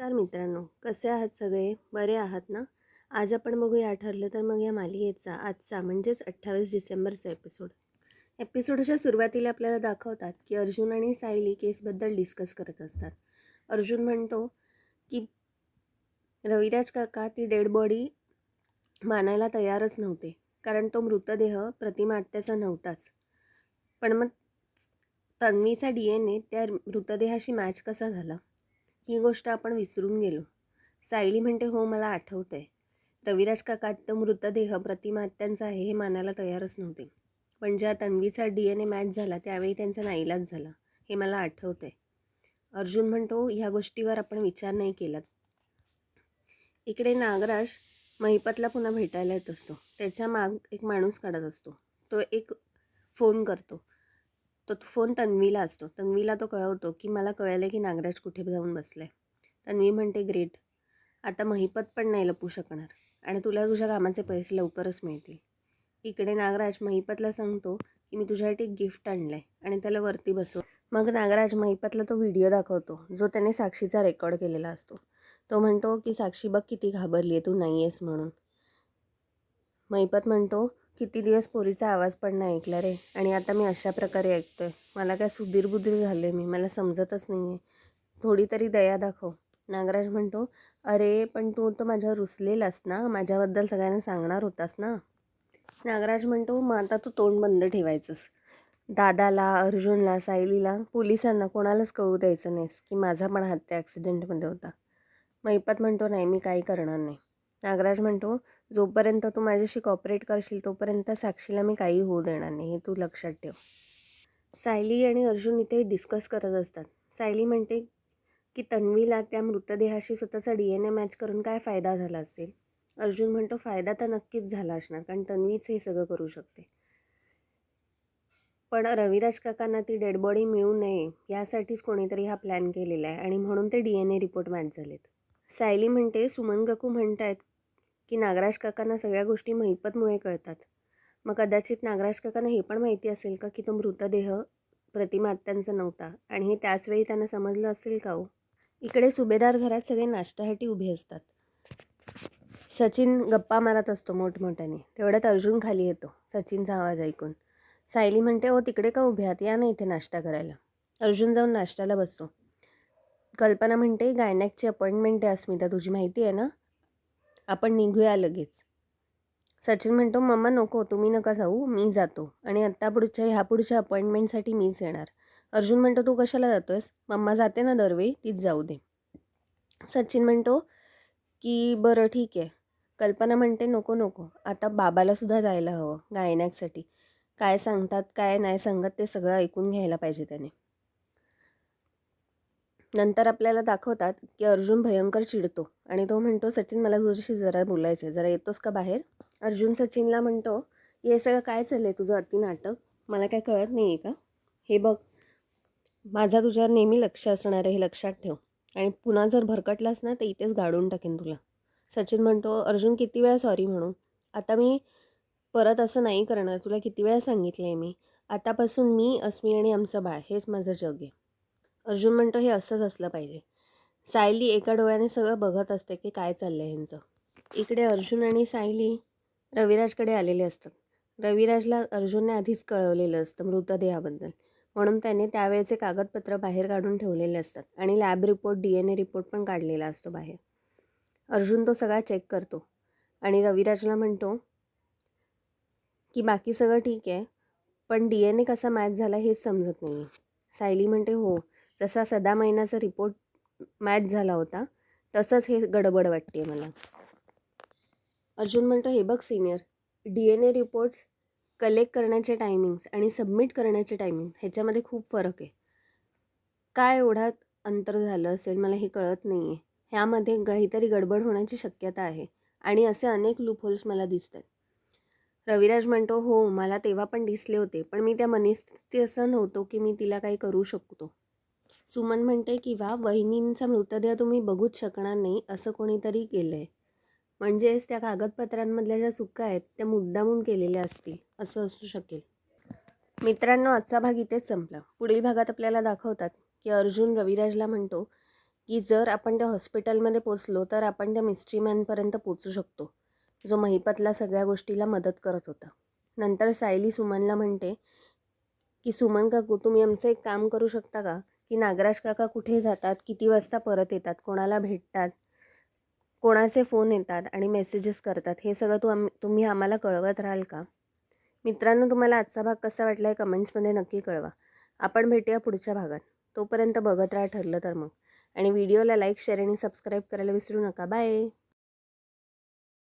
नमस्कार मित्रांनो कसे आहात सगळे? बरे आहात ना? आज आपण बघूया ठरलं तर मग या मालिकेचा आजचा म्हणजेच अठ्ठावीस डिसेंबरचा एपिसोड एपिसोडच्या सुरुवातीला आपल्याला दाखवतात की अर्जुन आणि सायली केसबद्दल डिस्कस करत असतात. अर्जुन म्हणतो की रविराज काका ती डेड बॉडी मानायला तयारच नव्हते कारण तो मृतदेह प्रतिमा आत्याचा नव्हताच. पण मग तन्वीचा डी एन ए त्या मृतदेहाशी मॅच कसा झाला? ही गोष्ट आपण विसरून गेलो. सायली म्हणते हो मला आठवतं आहे रविराज काका तर मृतदेह प्रतिमात्यांचा आहे हे मानायला तयारच नव्हते. पण ज्या तन्वीचा डी एन ए मॅच झाला त्यावेळी त्यांचा नाईलाज झाला. हे मला आठवतं आहे अर्जुन म्हणतो ह्या गोष्टीवर आपण विचार नाही केलात. इकडे नागराज महिपतला पुन्हा भेटायला येत असतो. त्याच्या माग एक माणूस काढत असतो. तो एक फोन करतो. तो फोन तन्वीला असतो. तन्वीला तो कळवतो की मला कळलं की नागराज कुठे जाऊन बसलाय. तन्वी म्हणते ग्रेट. आता महिपत पण नाही लपू शकणार आणि तुला तुझ्या कामाचे पैसे लवकरच मिळतील. इकडे नागराज महिपतला सांगतो की मी तुझ्यासाठी एक गिफ्ट आणलं आहे आणि त्याला वरती बसव मग नागराज महिपतला तो व्हिडिओ दाखवतो जो त्याने साक्षीचा रेकॉर्ड केलेला असतो. तो म्हणतो की साक्षी बघ किती घाबरली आहे तू नाही आहेस म्हणून. महिपत म्हणतो किती दिवस पोरीचा आवाज पण नाही ऐकला रे. आणि आता मी अशा प्रकारे ऐकतोय. मला काय सुधीर बुधीर झाले मी. मला समजतच नाही आहे थोडी तरी दया दाखव. नागराज म्हणतो अरे पण तू तर माझ्यावर रुसलेलास ना? माझ्याबद्दल सगळ्यांना सांगणार होतास ना? नागराज म्हणतो मग आता तू तोंड बंद ठेवायचंस. दादाला अर्जुनला सायलीला पोलिसांना कोणालाच कळू द्यायचं नाहीस की माझा पण हात त्या ॲक्सिडेंटमध्ये होता. मैपत म्हणतो नाही मी काही करणार नाही. नागराज म्हणतो जोपर्यंत तू माझ्याशी कॉपरेट करशील तोपर्यंत साक्षीला मी काही होऊ देणार नाही. हे तू लक्षात ठेव. सायली आणि अर्जुन इथे डिस्कस करत असतात. सायली म्हणते की तन्वीला त्या मृतदेहाशी स्वतःचा डी एन ए मॅच करून काय फायदा झाला असेल? अर्जुन म्हणतो फायदा तर नक्कीच झाला असणार कारण तन्वीच हे सगळं करू शकते. पण रविराज काकांना ती डेड बॉडी मिळू नये यासाठीच कोणीतरी हा प्लॅन केलेला आहे आणि म्हणून ते D N A report match झालेत. सायली म्हणते सुमन काकू म्हणतायत की नागराज काकांना सगळ्या गोष्टी महिपतमुळे कळतात. मग कदाचित नागराज काकांना हे पण माहिती असेल का की तो मृतदेह प्रतिमा आत्यांचा नव्हता आणि हे त्याचवेळी त्यांना समजलं असेल का हो? इकडे सुभेदार घरात सगळे नाश्त्यासाठी उभे असतात. सचिन गप्पा मारत असतो मोठमोठ्याने. तेवढ्यात अर्जुन खाली येतो. सचिनचा आवाज ऐकून. सायली म्हणते हो तिकडे का उभे आहात? या ना इथे नाश्ता करायला. अर्जुन जाऊन नाश्त्याला बसतो. कल्पना म्हणते गायनॅकची अपॉइंटमेंट आहे अस्मिता तुझी माहिती आहे ना? आपण निघूया लगेच. सचिन म्हणतो मम्मा नको तुम्ही नका जाऊ मी जातो. आणि आत्ता पुढच्या ह्या पुढच्या अपॉइंटमेंटसाठी मीच येणार. अर्जुन म्हणतो तू कशाला जातोयस? मम्मा जाते ना दरवेळी तीच जाऊ दे. सचिन म्हणतो की बरं ठीक आहे. कल्पना म्हणते नको नको आता बाबाला सुद्धा जायला हवं गायनाकसाठी काय सांगतात काय नाही सांगत ते सगळं ऐकून घ्यायला पाहिजे त्याने. नंतर आपल्याला दाखवतात की अर्जुन भयंकर चिडतो. आणि तो म्हणतो सचिन मला तुझ्याशी जरा बोलायचं आहे जरा येतोस का बाहेर? अर्जुन सचिनला म्हणतो हे सगळं काय चाललं आहे तुझं अति नाटक? मला काय कळत नाही आहे का? हे बघ माझा तुझ्यावर नेहमी लक्ष असणार आहे हे लक्षात ठेव. आणि पुन्हा जर भरकटलास ना तर इथेच गाडून टाकेन तुला. सचिन म्हणतो अर्जुन किती वेळा सॉरी म्हणू? आता मी परत असं नाही करणार. तुला किती वेळा सांगितलं आहे मी? आतापासून मी अस्मी आणि आमचं बाळ हेच माझं जग आहे. अर्जुन म्हणतो हे असंच असलं पाहिजे. सायली एका डोळ्याने सगळं बघत असते की काय चाललं आहे ह्यांचं. इकडे अर्जुन आणि सायली रविराजकडे आलेले असतात. रविराजला अर्जुनने आधीच कळवलेलं असतं मृतदेहाबद्दल. म्हणून त्याने त्यावेळेचे कागदपत्र बाहेर काढून ठेवलेले असतात आणि lab report D N A report पण काढलेला असतो बाहेर. अर्जुन तो सगळा चेक करतो आणि रविराजला म्हणतो की बाकी सगळं ठीक आहे पण डी एन ए कसा मॅच झाला हेच समजत नाही सायली म्हणते हो जसा सदा महिन्याचा रिपोर्ट मॅच झाला होता तसंच हे गडबड वाटते मला. अर्जुन म्हणतो हे बघ senior D N A reports collect करण्याचे टायमिंग्स आणि सबमिट करण्याचे टायमिंग्स ह्याच्यामध्ये खूप फरक आहे. काय एवढा अंतर झालं असेल मला हे कळत नाही आहे ह्यामध्ये काहीतरी गडबड होण्याची शक्यता आहे आणि असे अनेक लूपहोल्स मला दिसत आहेत रविराज म्हणतो हो मला तेव्हा पण दिसले होते पण मी त्या मनस्थिती असं नव्हतो की मी तिला काही करू शकतो. सुमन म्हणते किंवा वहिनींचा मृतदेह तुम्ही बघूच शकणार नाही असं कोणीतरी केलं आहे म्हणजेच त्या कागदपत्रांमधल्या ज्या चुका आहेत त्या मुद्दामून केलेल्या असतील असं असू शकेल. मित्रांनो आजचा भाग इथेच संपला. पुढील भागात आपल्याला दाखवतात की अर्जुन रविराजला म्हणतो की जर आपण त्या हॉस्पिटलमध्ये पोचलो तर आपण त्या मिस्ट्री मॅनपर्यंत पोचू शकतो जो महिपतला सगळ्या गोष्टीला मदत करत होता. नंतर सायली सुमनला म्हणते की सुमन काकू तुम्ही आमचं एक काम करू शकता का? की नागराज काका कुठे जातात? किती वाजता परत येतात? कोणाला भेटतात? कोणाचे फोन येतात आणि मेसेजेस करतात? हे सगळं तू आम तुम्ही आम्हाला कळवत राहाल का? मित्रांनो तुम्हाला आजचा भाग कसा वाटला आहे कमेंट्समध्ये नक्की कळवा. आपण भेटूया पुढच्या भागात. तोपर्यंत बघत राहा ठरलं तर मग. आणि व्हिडिओला लाईक शेअर आणि सबस्क्राईब करायला विसरू नका. बाय!